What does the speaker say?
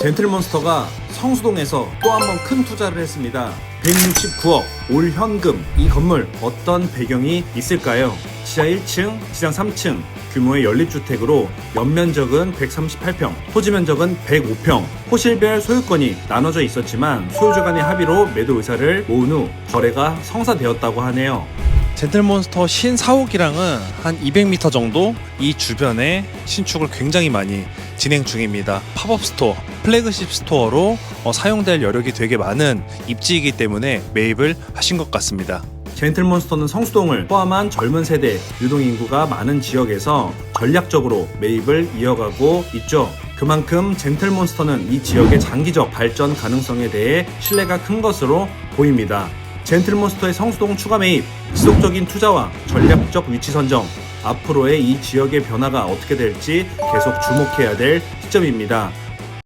젠틀몬스터가 성수동에서 또 한 번 큰 투자를 했습니다. 169억 올 현금 이 건물 어떤 배경이 있을까요? 지하 1층, 지상 3층 규모의 연립주택으로 연면적은 138평, 토지 면적은 105평, 호실별 소유권이 나눠져 있었지만 소유주 간의 합의로 매도 의사를 모은 후 거래가 성사되었다고 하네요. 젠틀몬스터 신 4호기랑은 한 200m 정도 이 주변에 신축을 굉장히 많이 진행 중입니다. 팝업 스토어, 플래그십 스토어로 어, 사용될 여력이 되게 많은 입지이기 때문에 매입을 하신 것 같습니다. 젠틀몬스터는 성수동을 포함한 젊은 세대 유동 인구가 많은 지역에서 전략적으로 매입을 이어가고 있죠. 그만큼 젠틀몬스터는 이 지역의 장기적 발전 가능성에 대해 신뢰가 큰 것으로 보입니다. 젠틀몬스터의 성수동 추가 매입, 지속적인 투자와 전략적 위치 선정, 앞으로의 이 지역의 변화가 어떻게 될지 계속 주목해야 될 시점입니다.